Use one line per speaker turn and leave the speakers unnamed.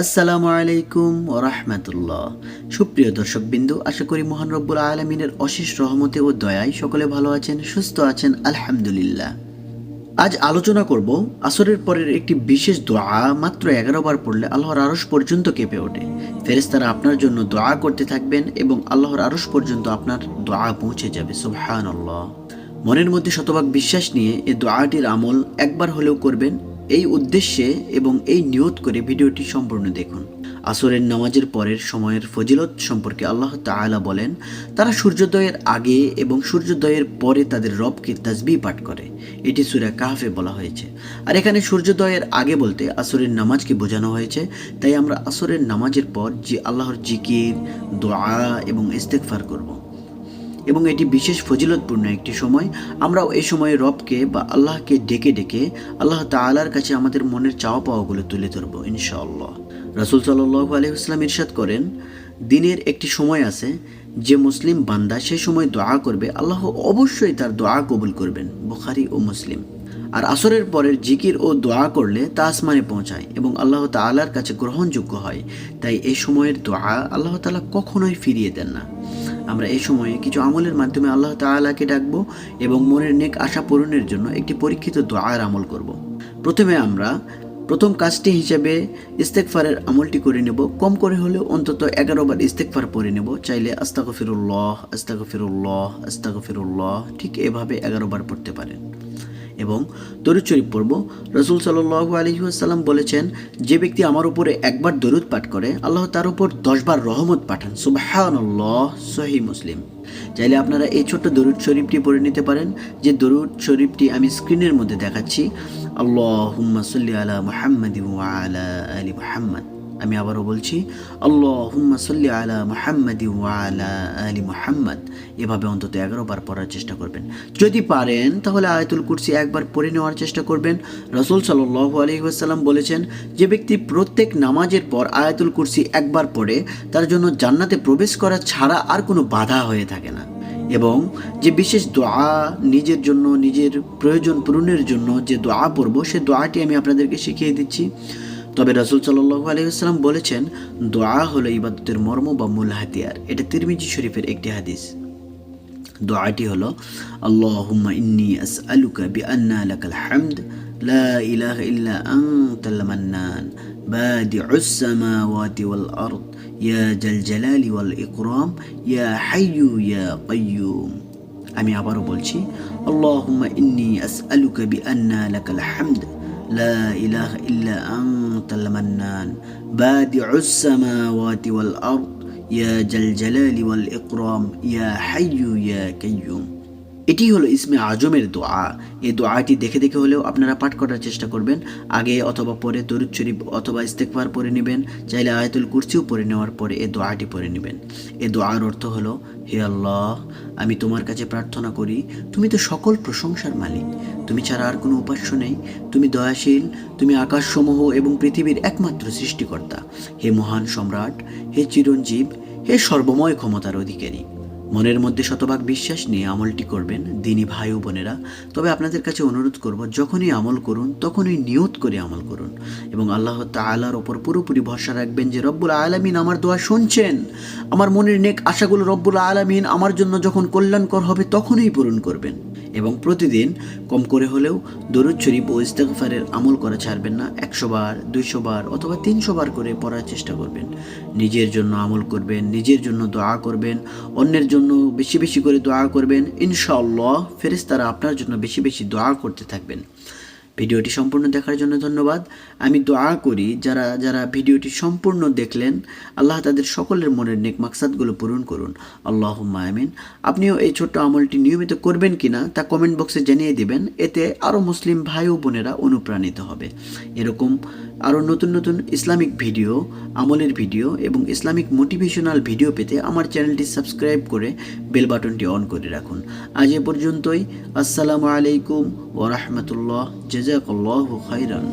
আসসালামু আলাইকুম ও রাহমাতুল্লাহ। সুপ্রিয় দর্শক বিন্দু আশা করি মহান রব্বুল আলমিনের অশেষ রহমতে ও দয়ায় সকলে ভালো আছেন, সুস্থ আছেন, আলহামদুলিল্লাহ। আজ আলোচনা করব আসরের পরের একটি বিশেষ দোয়া, মাত্র এগারো বার পড়লে আল্লাহর আরশ পর্যন্ত কেঁপে ওঠে। ফেরেস্তারা আপনার জন্য দোয়া করতে থাকবেন এবং আল্লাহর আরশ পর্যন্ত আপনার দোয়া পৌঁছে যাবে সুবহান মনের মধ্যে শতভাগ বিশ্বাস নিয়ে এ দোয়াটির আমল একবার হলেও করবেন এই উদ্দেশ্যে এবং এই নিয়ত করে ভিডিওটি সম্পূর্ণ দেখুন। আসরের নামাজের পরের সময়ের ফজিলত সম্পর্কে আল্লাহ তাআলা বলেন, তারা সূর্যোদয়ের আগে এবং সূর্যোদয়ের পরে তাদের রবকে তাজবি পাঠ করে। এটি সুরা কাহফে বলা হয়েছে। আর এখানে সূর্যোদয়ের আগে বলতে আসরের নামাজকে বোঝানো হয়েছে। তাই আমরা আসরের নামাজের পর যে আল্লাহর জিকির, দোয়া এবং ইস্তেকফার করব। এবং এটি বিশেষ ফজিলতপূর্ণ একটি সময়। আমরাও এই সময়ে রবকে বা আল্লাহকে ডেকে ডেকে আল্লাহ তাআলার কাছে আমাদের মনের চাওয়া পাওয়াগুলো তুলে ধরবো, ইনশাআল্লাহ। রাসুল সাল্লাহ আলহিহাস্লাম ইরশাদ করেন, দিনের একটি সময় আছে যে মুসলিম বান্দা সে সময় দোয়া করবে, আল্লাহ অবশ্যই তার দোয়া কবুল করবেন, বুখারি ও মুসলিম। আর আসরের পরের জিকির ও দোয়া করলে তা আসমানে পৌঁছায় এবং আল্লাহ তাআলার কাছে গ্রহণযোগ্য হয়। তাই এই সময়ের দোয়া আল্লাহ তাআলা কখনোই ফিরিয়ে দেন না। আমরা এই সময়ে কিছু আমলের মাধ্যমে আল্লাহ তালাকে ডাকবো এবং মনের নেক আশা পূরণের জন্য একটি পরীক্ষিত দোয়ার আমল করব। প্রথমে আমরা প্রথম কাজটি হিসেবে ইস্তেকফারের আমলটি করে নেব। কম করে হলেও অন্তত এগারোবার ইস্তেকফার পরে নেব। চাইলে আস্তাকফিরুল্লাহ আস্তাকফিরুল্লাহ আস্তাকফিরুল্লাহ ঠিক এভাবে এগারো বার পড়তে পারেন। এবং দরুদ শরীফ পড়ব। রসুল সাল্লাহ আলহিহাসাল্লাম বলেছেন, যে ব্যক্তি আমার উপরে একবার দরুদ পাঠ করে, আল্লাহ তার উপর দশবার রহমত পাঠান। সুবাহান্লাহ সহি মুসলিম। চাইলে আপনারা এই ছোট্ট দরুদ শরীফটি পড়ে নিতে পারেন। যে দরুদ শরীফটি আমি স্ক্রিনের মধ্যে দেখাচ্ছি আল্লাহ সাল্লি আলা মুহাম্মদ আলা আলী মুহাম্মদ। আমি আবারও বলছি আল্লাহ সাল্লি আলা আলী মুহাম্মদ। এভাবে অন্তত এগারো বার পড়ার চেষ্টা করবেন। যদি পারেন, তাহলে আয়াতুল কুরসি একবার পড়ে নেওয়ার চেষ্টা করবেন। রসুল সাল্লাহ আলহিহাসাল্লাম বলেছেন, যে ব্যক্তি প্রত্যেক নামাজের পর আয়াতুল কুরসি একবার পড়ে, তার জন্য জান্নাতে প্রবেশ করা ছাড়া আর কোনো বাধা হয়ে থাকে না। এবং যে বিশেষ দোয়া নিজের জন্য, নিজের প্রয়োজন পূরণের জন্য যে দোয়া পড়ব, সে দোয়াটি আমি আপনাদেরকে শিখিয়ে দিচ্ছি। তবে রাসুল সাল্লু আলহিহাস্লাম বলেছেন, দোয়া হলো ইবাদতের মর্ম বা মূল হাতিয়ার। এটা তিরমিজি শরীফের একটি হাদিস। দোয়াটি হলো, আল্লাহুম্মা ইন্নি আসআলুকা বিআন্না লাকাল হামদ, লা ইলাহা ইল্লা আনতাল মান্নান বাদিউস সামাওয়াতি ওয়াল আরদ, ইয়া জাল জালালি ওয়াল ইকরাম, ইয়া হাইয়ু ইয়া কাইয়ুম। আমি আবারও বলছি, আল্লাহুম্মা ইন্নি আসআলুকা বিআন্না লাকাল হামদ লা ইলাহা ইল্লা আনতাল মান্নান বাদিউস সামাওয়াতি ওয়াল আরদ ইয়া জাল জালালি ওয়াল ইকরাম ইয়া হাইয়ু ইয়া কাইয়ুম এটি হলো ইসমে আজমের দোয়া। এই দোয়াটি দেখে দেখে হলেও আপনারা পাঠ করার চেষ্টা করবেন। আগে অথবা পরে দরুদ শরীফ অথবা ইস্তেকবার পরে নেবেন। চাইলে আয়াতুল কুরসিও পরে নেওয়ার পরে এই দোয়াটি পরে নেবেন। এই দোয়ার অর্থ হলো হে আল্লাহ, আমি তোমার কাছে প্রার্থনা করি, তুমি তো সকল প্রশংসার মালিক। তুমি ছাড়া আর কোনো উপাস্য নেই। তুমি দয়াশীল, তুমি আকাশসমূহ এবং পৃথিবীর একমাত্র সৃষ্টিকর্তা। হে মহান সম্রাট, হে চিরঞ্জীব, হে সর্বময় ক্ষমতার অধিকারী। মনের মধ্যে শতভাগ বিশ্বাস নিয়ে আমলটি করবেন দিনী ভাই ও বোনেরা। তবে আপনাদের কাছে অনুরোধ করব, যখনই আমল করুন, তখনই নিয়ত করে আমল করুন। এবং আল্লাহ তালার ওপর পুরোপুরি ভরসা রাখবেন যে, রব্বুল আলমিন আমার দোয়া শুনছেন। আমার মনের নেক আশাগুলো রব্বুল আলমিন আমার জন্য যখন কল্যাণকর হবে, তখনই পূরণ করবেন। এবং প্রতিদিন কম করে হলেও দরুদ শরীফ ও ইস্তেকফারের আমল করা ছাড়বেন না, একশো বার, দুইশো বার অথবা তিনশো বার করে পড়ার চেষ্টা করবেন। নিজের জন্য আমল করবেন, নিজের জন্য দোয়া করবেন, অন্যের জন্য বেশি বেশি করে দোয়া করবেন। ইনশাআল্লাহ ফেরেস্তারা আপনার জন্য বেশি বেশি দোয়া করতে থাকবেন। ভিডিওটি সম্পূর্ণ দেখার জন্য ধন্যবাদ। আমি দোয়া করি যারা যারা ভিডিওটি সম্পূর্ণ দেখলেন, আল্লাহ তাদের সকলের মনের নেক মাকসাদগুলো পূরণ করুন। আল্লাহ মায়ামিন আপনিও এই ছোট্ট আমলটি নিয়মিত করবেন কি না তা কমেন্ট বক্সে জানিয়ে দিবেন। এতে আরও মুসলিম ভাই ও বোনেরা অনুপ্রাণিত হবে। এরকম আরও নতুন নতুন ইসলামিক ভিডিও, আমলের ভিডিও এবং ইসলামিক মোটিভেশনাল ভিডিও পেতে আমার চ্যানেলটি সাবস্ক্রাইব করে বেল বাটনটি অন করে রাখুন। আজ এ পর্যন্তই। আসসালামু আলাইকুম ওরহমতুল্লাহ জেজাকল্লাহ খাইরান